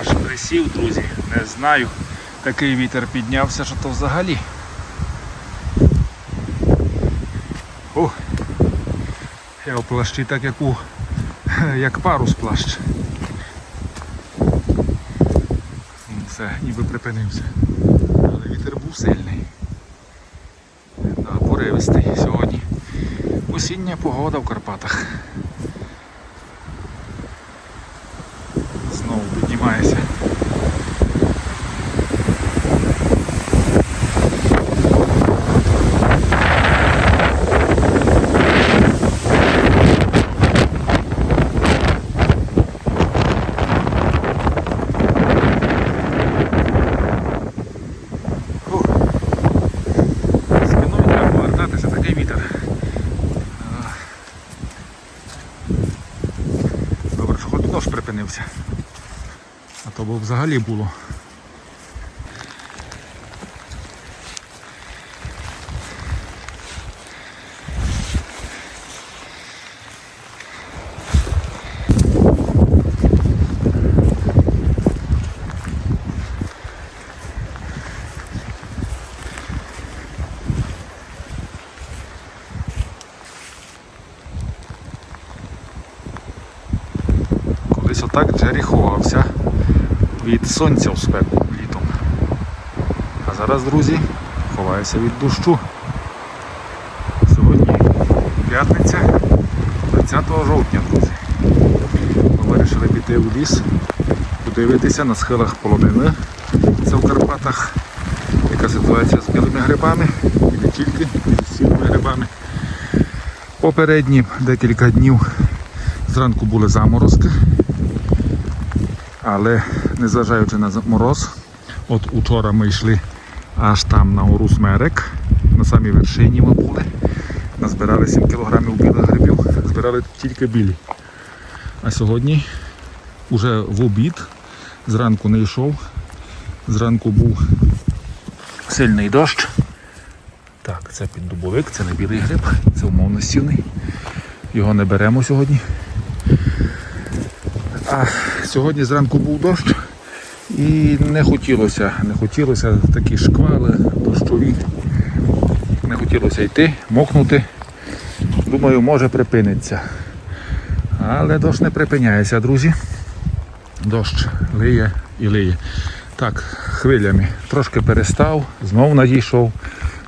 аж присів, друзі. Не знаю. Такий вітер піднявся, що то взагалі. О, я у плащі так як у як парус плащ. Все, ніби припинився. Але вітер був сильний. Да, поривистий сьогодні. Осіння погода в Карпатах. Знову піднімається. Фух. Спиною треба повертатися, такий вітер. А. Добре, що хоч дощ припинився. А то б взагалі було. Колись отак Джері ховався від сонця в спеку літом. А зараз, друзі, ховається від дощу. Сьогодні п'ятниця, 20 жовтня, друзі. Ми вирішили піти в ліс, подивитися на схилах полонини. Це в Карпатах. Яка ситуація з білими грибами і не тільки, з сірими грибами. Попередні декілька днів зранку були заморозки, але незважаючи на мороз, от учора ми йшли аж там на гору Смерек, на самій вершині ми були, назбирали 7 кілограмів білих грибів, збирали тільки білі. А сьогодні вже в обід, зранку не йшов, зранку був сильний дощ. Так, це піддубовик, це не білий гриб, це умовно сівний. Його не беремо сьогодні. А сьогодні зранку був дощ і не хотілося, не хотілося такі шквали дощові. Не хотілося йти, мокнути. Думаю, може припиниться. Але дощ не припиняється, друзі. Дощ лиє і лиє. Так, хвилями трошки перестав, знов надійшов,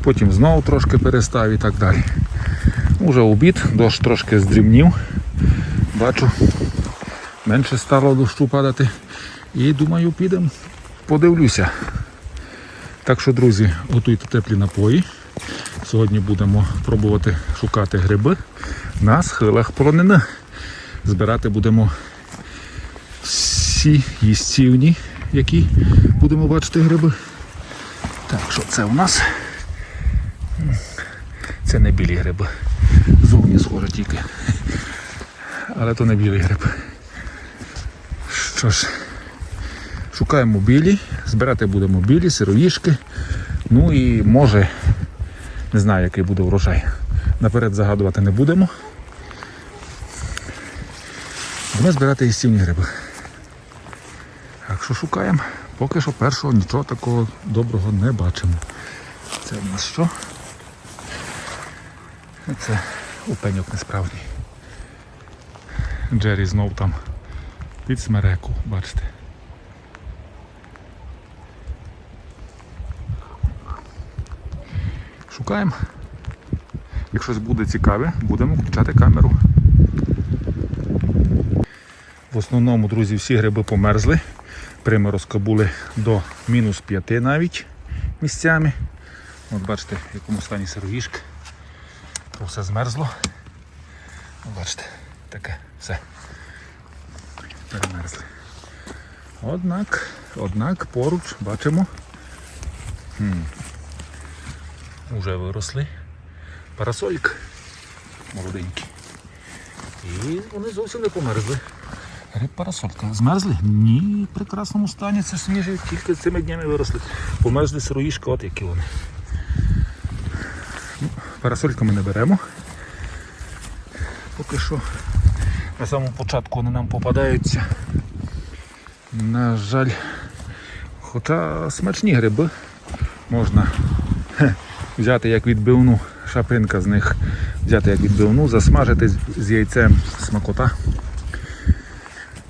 потім знов трошки перестав і так далі. Уже обід, дощ трошки здрібнів. Бачу, менше стало дощу падати. І думаю, підемо, подивлюся. Так що, друзі, готуйте теплі напої. Сьогодні будемо пробувати шукати гриби на схилах полонини. Збирати будемо всі їстівні, які будемо бачити гриби. Так, що це у нас? Це не білі гриби. Зовні схоже тільки. Але то не білий гриб. Що ж, шукаємо білі, збирати будемо білі, сироїшки. Ну і може, не знаю, який буде врожай. Наперед загадувати не будемо. Будемо збирати їстівні гриби. Так що шукаємо. Поки що першого нічого такого доброго не бачимо. Це в нас що? Це упеньок несправжній. Джері знов там під смереку, бачите. Шукаємо. Якщо щось буде цікаве, будемо включати камеру. В основному, друзі, всі гриби померзли. Приморозка були до мінус 5 навіть місцями. От бачите, в якому стані. То все змерзло. Бачите, таке все. Перемерзли. Однак, однак поруч бачимо. Хм, уже виросли. Парасольк молоденький. І вони зовсім не померзли. Парасолька. Змерзли? Ні, в прекрасному стані. Це свіжі, тільки цими днями виросли. Померзли сироїшки, от які вони. Ну, парасолька ми не беремо. Поки що на самому початку вони нам попадаються. На жаль, хоча смачні гриби можна хе, взяти як відбивну, шапинка з них взяти як відбивну, засмажити з- яйцем смакота.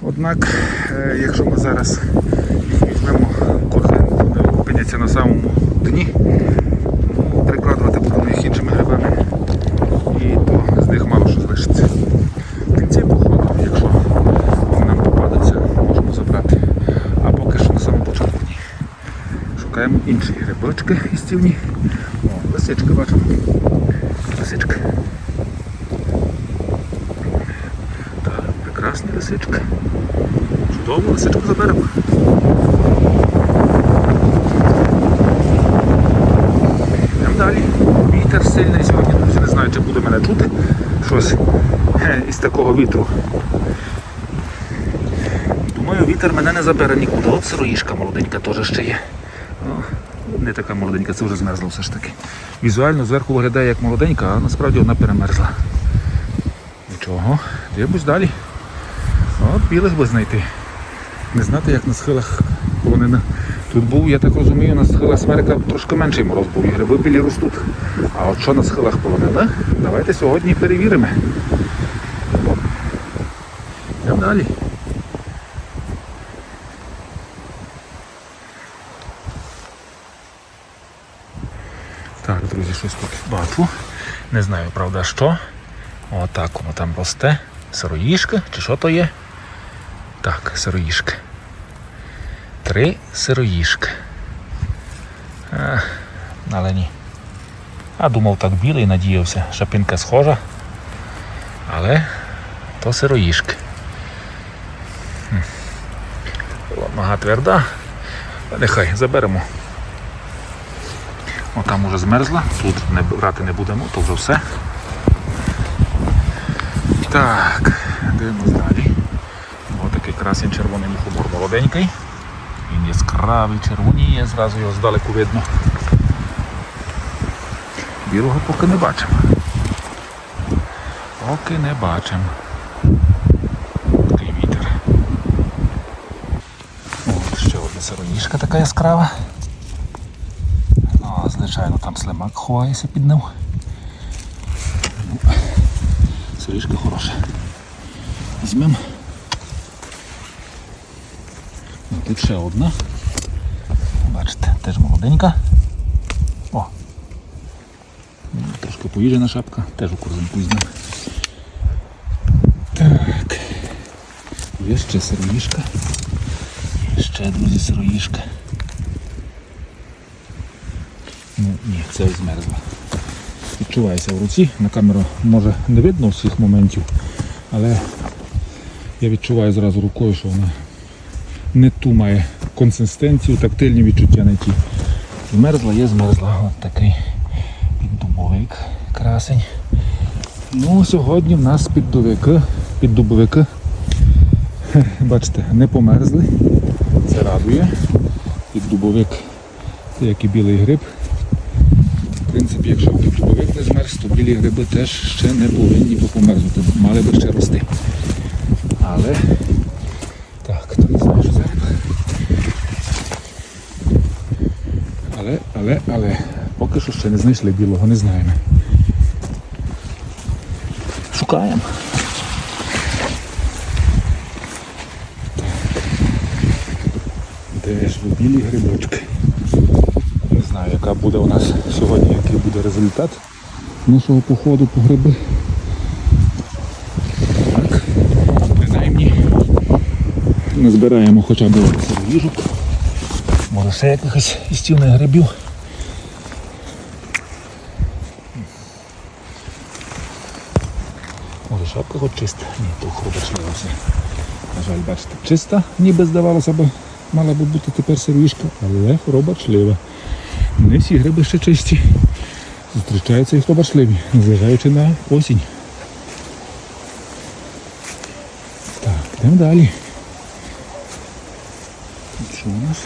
Однак, е, якщо ми зараз візьмемо, коли вони опиняться на самому дні, ну, прикладувати будемо їх іншими грибами, і то з них мало що залишиться. В кінці походу, якщо вони нам попадуться, можемо забрати. А поки що на самому початку ні. Шукаємо інші грибочки істівні. О, лисички бачимо. Лисичка. Так, прекрасна лисичка. Чудово, лисичку заберемо. Йдемо далі. Вітер сильний сьогодні, друзі, не знаю, чи буде мене чути щось хе, із такого вітру. Думаю, вітер мене не забере нікуди. От сироїшка молоденька теж ще є. Не така молоденька, це вже змерзло все ж таки. Візуально зверху виглядає як молоденька, а насправді вона перемерзла. Нічого, дивимось далі. От білих би знайти. Не знати, як на схилах полонина. Тут був, я так розумію, на схилах смерека трошки менший мороз був, і гриби білі ростуть. А от що на схилах полонина, давайте сьогодні перевіримо. Йдемо далі. Так, друзі, щось тут бачу. Не знаю, правда, що. Отак воно там росте. Сироїшка, чи що то є? Так, сироїшка. Три сироїшки. Але ні. А думав так білий, надіявся. Шапинка схожа. Але то сироїшки. Нога тверда. Нехай заберемо. О, там уже змерзла, тут не брати не будемо, то вже все. Так, дивимось далі. Ось такий красень червоний мухомор молоденький. Він яскравий, червоніє, зразу його здалеку видно. Білого поки не бачимо. Поки не бачимо. Такий вітер. О, ще одна сироїшка така яскрава. Звичайно, там слимак ховається під ним. Ну, Сирішка хороша. Візьмемо. Ну, тут ще одна. Бачите, теж молоденька. О! Ну, Трошки поїжджена шапка, теж у корзинку візьмемо. Так. Є ще сироїшка. Ще, друзі, сироїшка. Ну ні, це змерзла. Відчувається в руці. На камеру може не видно всіх моментів, але я відчуваю зразу рукою, що вона не ту має консистенцію, тактильні відчуття не ті. Змерзла, є змерзла. От такий піддубовик красень. Ну, сьогодні в нас піддубовики, піддубовики, бачите, не померзли. Це радує. Піддубовик, це як і білий гриб. В принципі, якщо піддубовик не змерз, то білі гриби теж ще не повинні би померзнути, мали би ще рости. Але так, то не знаю, що це. Але, але, але, поки що ще не знайшли білого, не знаємо. Шукаємо. Де ж ви білі грибочки? Знаю, яка буде у нас сьогодні, який буде результат нашого походу по гриби. Так, принаймні назбираємо хоча б сироїжок. Може ще якихось істівних грибів. Може шапка хоч чиста? Ні, то хробачлива все. На жаль, бачите, чиста, ніби здавалося б, мала б бути тепер сироїшка, але хробачлива. Не всі гриби ще чисті. Зустрічаються і хробачливі, незважаючи на осінь. Так, йдемо далі. Тут що у нас?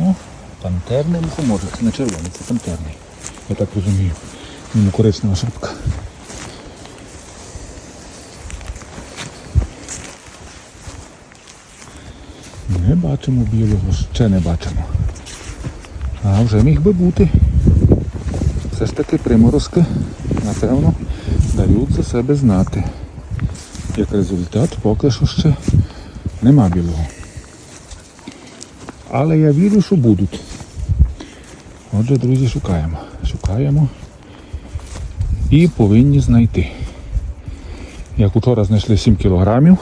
О, пантерний мухомор. Це не червоний, це пантерний. Я так розумію. Йому коричнева шапка. Не бачимо білого, ще не бачимо. А вже міг би бути. Все ж таки приморозки, напевно, дають за себе знати. Як результат, поки що ще нема білого. Але я вірю, що будуть. Отже, друзі, шукаємо. Шукаємо і повинні знайти. Як учора знайшли 7 кілограмів,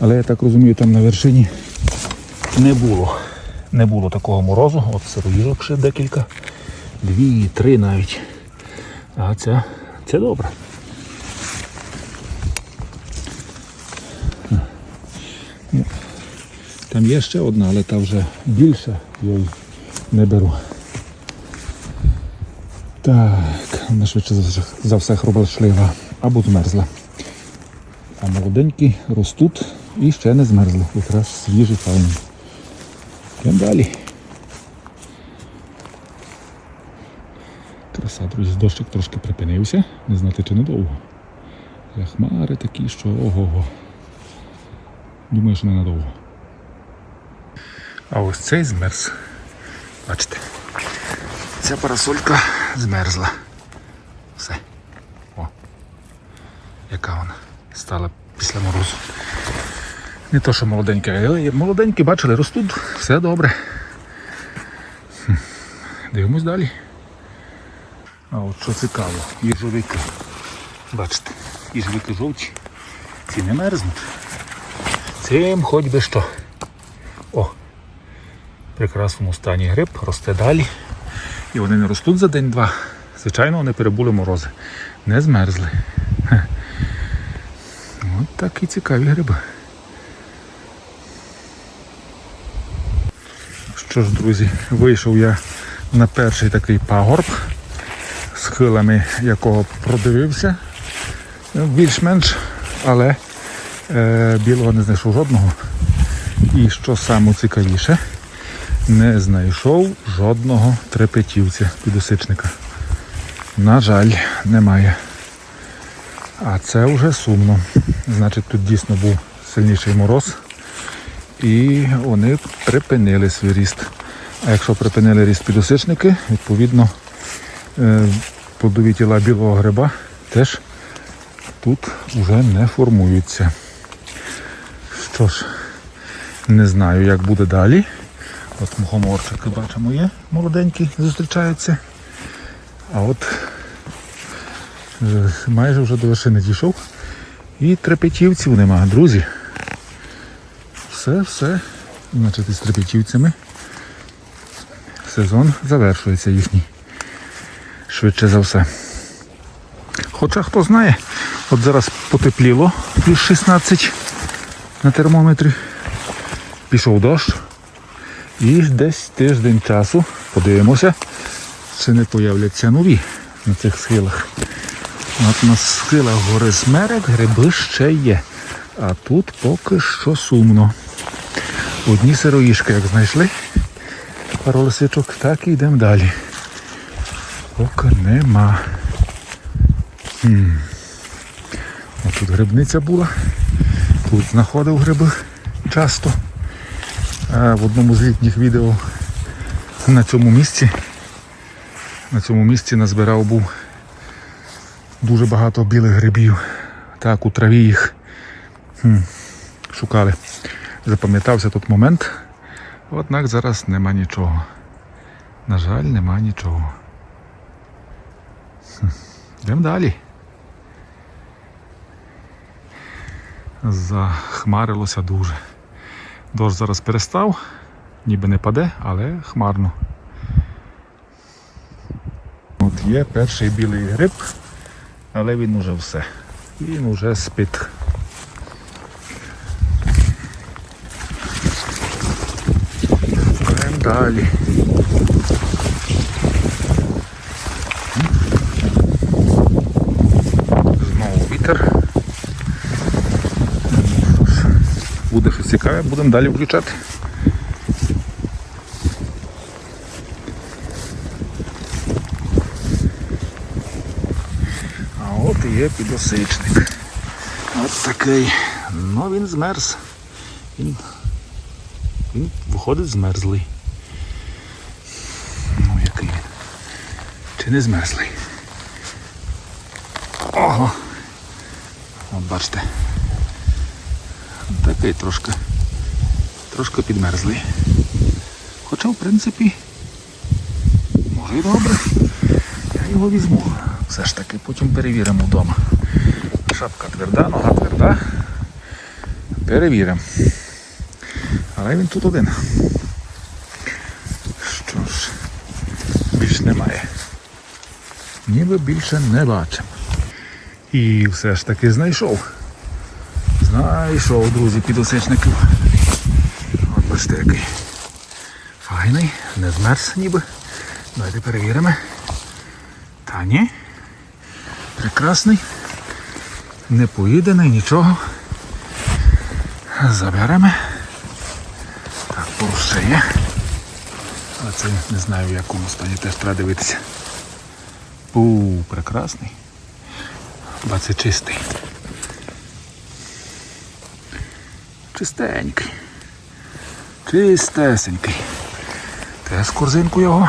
але я так розумію, там на вершині не було. Не було такого морозу. От сироїжок ще декілька. Дві, три навіть. А це, це добре. Там є ще одна, але та вже більша, я її не беру. Так, вона швидше за все хробошлива або змерзла. А молоденькі ростуть і ще не змерзли. Якраз свіжі файні. Йдемо далі. Краса, друзі, дощик трошки припинився. Не знати чи недовго. Але хмари такі, що ого-го. Думаю, що ненадовго. А ось цей змерз. Бачите. Ця парасолька змерзла. Все. О. Яка вона стала після морозу. Не то, що молоденька, але молоденькі, бачили, ростуть, все добре. Дивимось далі. А от що цікаво, їжовики. Бачите, їжовики жовті. Ці не мерзнуть. Цим хоч би що. О! В прекрасному стані гриб, росте далі. І вони не ростуть за день-два. Звичайно, вони перебули морози. Не змерзли. От такі цікаві гриби. Що ж, друзі, вийшов я на перший такий пагорб, схилами якого продивився. Ну, Більш-менш, але е, білого не знайшов жодного. І що саме цікавіше, не знайшов жодного трепетівця підосичника. На жаль, немає. А це вже сумно. Значить, тут дійсно був сильніший мороз. І вони припинили свій ріст. А якщо припинили ріст підосичники, відповідно е, плодові тіла білого гриба теж тут вже не формуються. Що ж, не знаю, як буде далі. От мухоморчики бачимо є, молоденькі зустрічаються. А от е, майже вже до вершини дійшов. І трепетівців нема, друзі. Все, все. Значить, із трепетівцями сезон завершується їхній. Швидше за все. Хоча хто знає, от зараз потепліло плюс 16 на термометрі. Пішов дощ. І десь тиждень часу подивимося, чи не появляться нові на цих схилах. От на схилах гори Смерек гриби ще є. А тут поки що сумно. Одні сироїшки, як знайшли пару лисичок, так і йдемо далі. Поки нема. Хм. Ось тут грибниця була. Тут знаходив гриби часто. А в одному з літніх відео на цьому місці. На цьому місці назбирав був дуже багато білих грибів. Так, у траві їх хм, шукали. Запам'ятався тут момент. Однак зараз нема нічого. На жаль, нема нічого. Йдемо далі. Захмарилося дуже. Дощ зараз перестав, ніби не паде, але хмарно. От є перший білий гриб, але він уже все. Він уже спить. Йдемо далі. Знову вітер. Ну, що ж, Буде щось цікаве, будемо далі включати. А от і є підосичник. От такий. Ну він змерз. Він Він виходить змерзлий. Ну, який він. Чи не змерзлий? Ого! От бачите. Такий трошки. Трошки підмерзлий. Хоча, в принципі, може і добре. Я його візьму. Все ж таки, потім перевіримо вдома. Шапка тверда, нога тверда. Перевіримо. Але він тут один. Що ж, більш немає. Ніби більше не бачимо. І все ж таки знайшов. Знайшов, друзі, підосичників. От бачите який. Файний, не змерз ніби. Давайте перевіримо. Та ні. Прекрасний. Не поїдений, нічого. Заберемо. Так, поруч ще є. Але це не знаю в якому стані теж треба дивитися. У, прекрасний. Ба це чистий. Чистенький. Чистесенький. Те з корзинку його.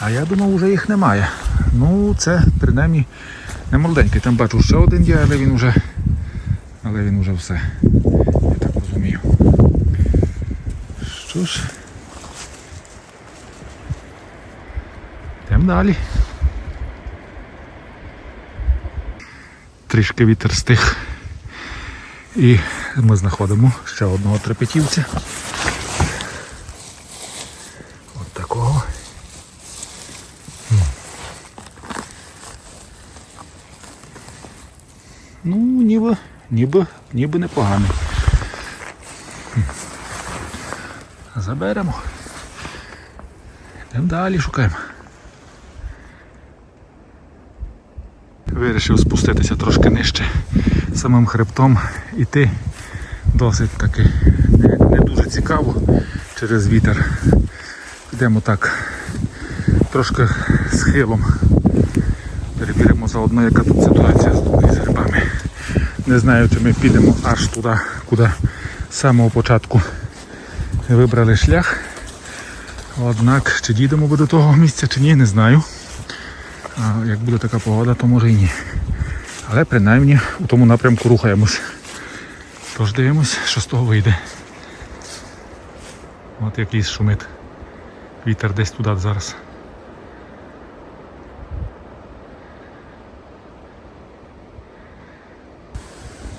А я думав, вже їх немає. Ну, це принаймні не молоденький. Там бачу ще один є, але він вже. Але він вже все. Я так розумію. Що ж. Йдемо далі. Трішки вітер стих. І ми знаходимо ще одного трепетівця. От такого. Ну, ніби, ніби, ніби непоганий. Заберемо. Йдемо далі шукаємо. Вирішив спуститися трошки нижче самим хребтом іти досить таки не, не дуже цікаво через вітер. Йдемо так трошки схилом. Перевіримо заодно, яка тут ситуація з грибами. Не знаю, чи ми підемо аж туди, куди з самого початку вибрали шлях. Однак, чи дійдемо до того місця, чи ні, не знаю. Як буде така погода, то може і ні. Але принаймні у тому напрямку рухаємось. Тож дивимось, що з того вийде. От як ліс шумить. Вітер десь туди зараз.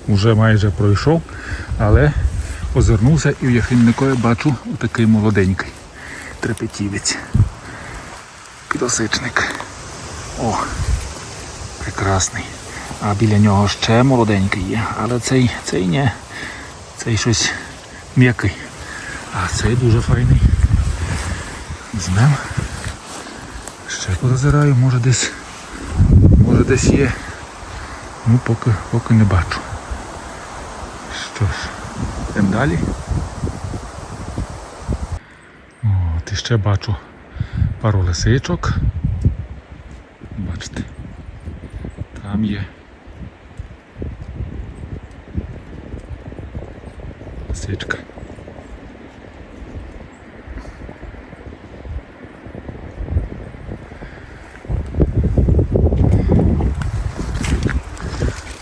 Уже майже пройшов, але озирнувся і в Яхинникові бачу такий молоденький трепетівець. Підосичник. О, прекрасний. А біля нього ще молоденький є, але цей, цей не. Цей щось м'який. А цей дуже файний. Візьмем. Ще позазираю, може десь. Може десь є. Ну поки, поки не бачу. Що ж, йдемо далі. От, і ще бачу пару лисичок. Бачите. Там є. Лисичка.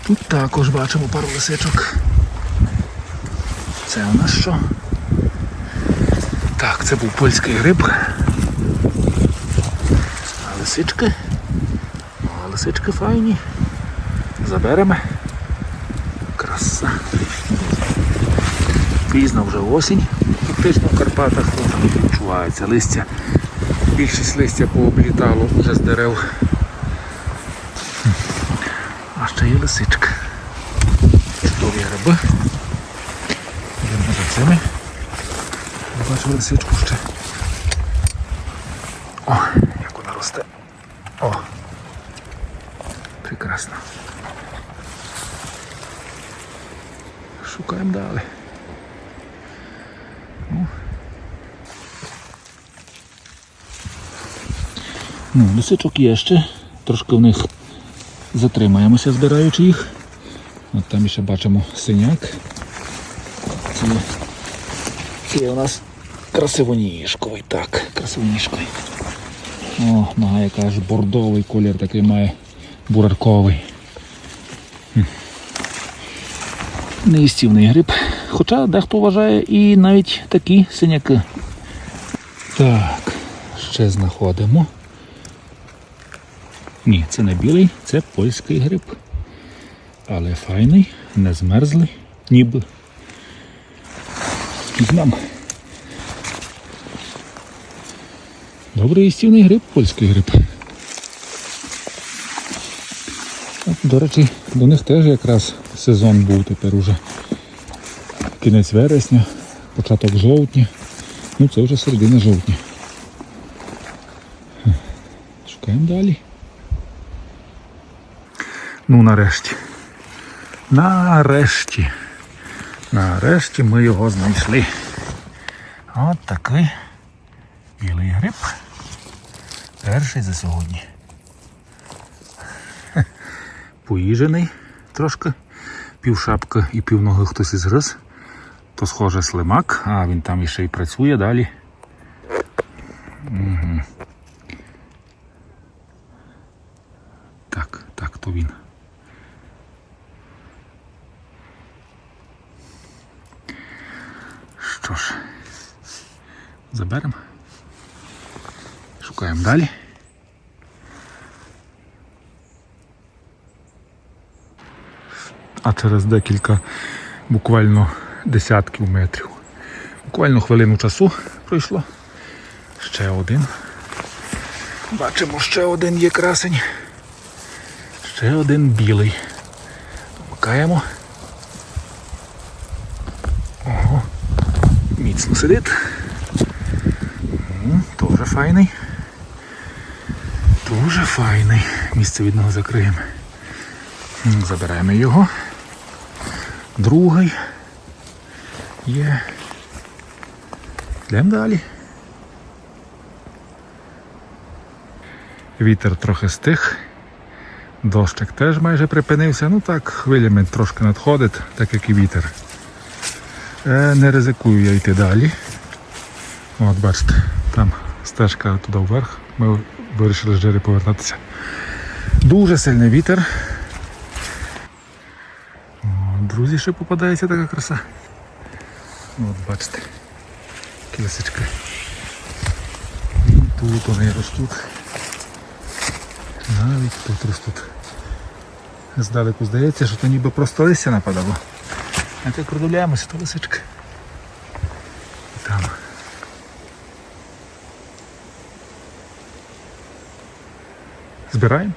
Тут також бачимо пару лисичок. Це у нас що? Так, це був польський гриб. А лисички? А лисички файні. Заберемо. Краса. Пізно вже осінь. Фактично в Карпатах відчувається листя. Більшість листя пооблітало вже з дерев. А ще є лисичка. Чудові гриби. Йдемо за цими. Бачу лисичку ще. О, як вона росте. О! Прекрасно. Шукаємо далі. Ну. Ну, є ще. Трошки в них затримаємося, збираючи їх. От там ще бачимо синяк. Це Такий у нас красивоніжковий. Так, красивоніжковий. О, нога яка ж бордовий колір такий має бурарковий. Неїстівний гриб. Хоча дехто вважає і навіть такі синяки. Так, ще знаходимо. Ні, це не білий, це польський гриб. Але файний, не змерзлий, ніби. Візьмемо. Добрий їстівний гриб, польський гриб. До речі, до них теж якраз сезон був тепер уже. Кінець вересня, початок жовтня. Ну це вже середина жовтня. Шукаємо далі. Ну нарешті. Нарешті. Нарешті ми його знайшли. От такий білий гриб. Перший за сьогодні. Поїжений трошки. Півшапки і півноги хтось ізгриз. То схоже слимак, а він там іще й працює далі. Угу. Так, так, то він. Що ж, заберемо. Шукаємо далі. А через декілька буквально десятків метрів. Буквально хвилину часу пройшло. Ще один. Бачимо, ще один є красень. Ще один білий. Вмикаємо. Ого. М, Дуже файний. Дуже файний. Місце від нього закриємо. Забираємо його. Другий. Є. Йдемо далі. Вітер трохи стих. Дощик теж майже припинився. Ну так, хвилями трошки надходить, так як і вітер. Е, не ризикую я йти далі. От бачите, там стежка туди вверх. Ми вирішили з Джері повертатися. Дуже сильний вітер. Друзі, ще попадається така краса. От бачите. Кілесечки. Тут вони ростуть. Навіть тут ростуть. Здалеку здається, що то ніби просто листя нападало. А так продивляємося, то лисички. Там. Збираємо.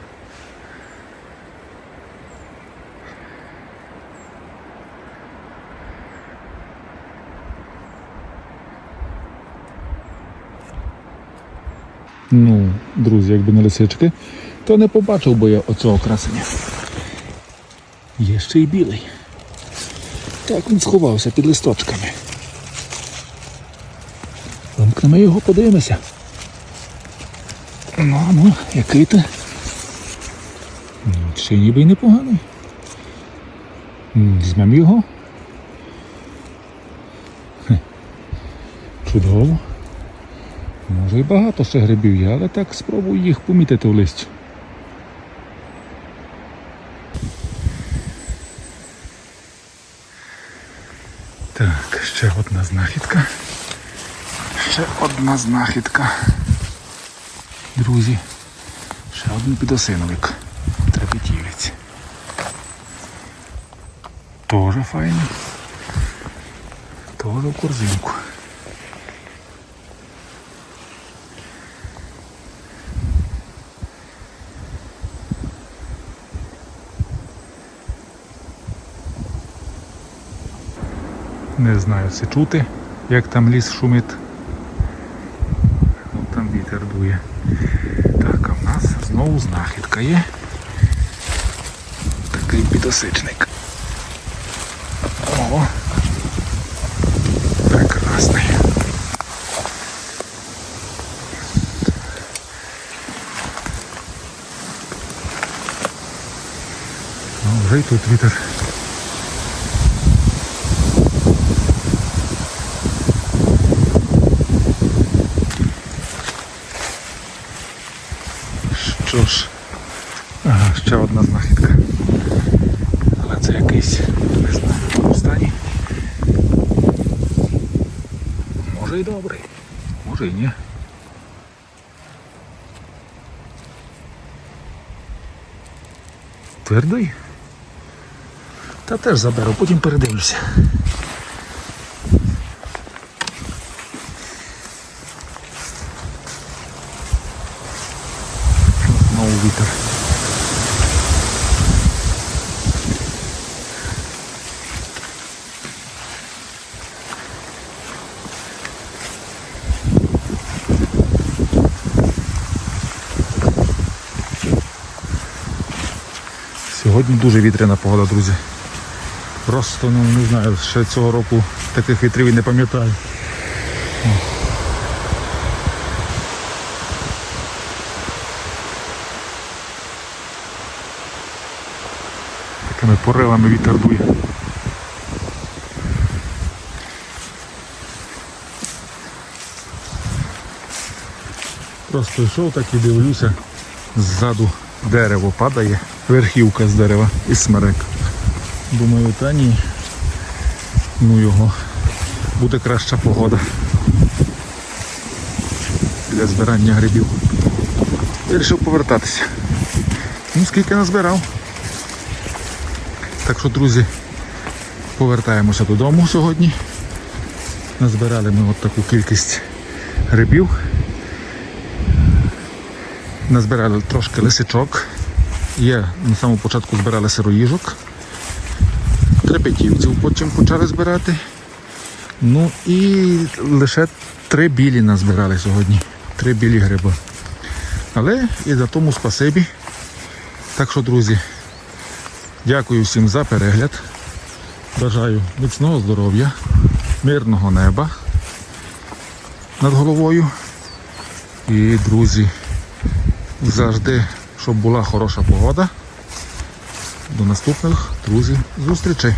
Ну, друзі, якби не лисички, то не побачив би я оцього красення. Є ще й білий. Так він сховався під листочками. Вимкнемо його, подивимося. Ну, ну, який ти? Ну, Ще ніби й непоганий. Візьмемо його. Чудово. Може і багато ще грибів є, але так спробую їх помітити в листі. Так, ще одна знахідка. Ще одна знахідка. Друзі. Ще один підосиновик. Трепетівець. Тоже файний. Тоже в корзинку. Не знаю, це чути, як там ліс шумить. Ну, там вітер дує. Так, а в нас знову знахідка є. Такий підосичник. О! Прекрасний. Ну, вже й тут вітер. що ж. Ага, ще одна знахідка. Але це якийсь, не знаю, стані. Може і добрий, може і ні. Твердий? Та теж заберу, потім передивлюся. Знову вітер. Сьогодні дуже вітряна погода, друзі. Просто ну не знаю, ще цього року таких вітрів і не пам'ятаю. Такими поривами вітер дує. Просто йшов так і дивлюся, ззаду дерево падає, верхівка з дерева і смерек. Думаю, та ні. Ну його. Буде краща погода. Для збирання грибів. Вирішив повертатися. Ну, скільки назбирав. Так що, друзі, повертаємося додому сьогодні. Назбирали ми от таку кількість грибів. Назбирали трошки лисичок. Є на самому початку збирали сироїжок. Трепетівців потім почали збирати. Ну і лише три білі назбирали сьогодні. Три білі гриби. Але і за тому спасибі. Так що, друзі, дякую всім за перегляд. Бажаю міцного здоров'я, мирного неба над головою. І, друзі, завжди, щоб була хороша погода. До наступних, друзі, зустрічей.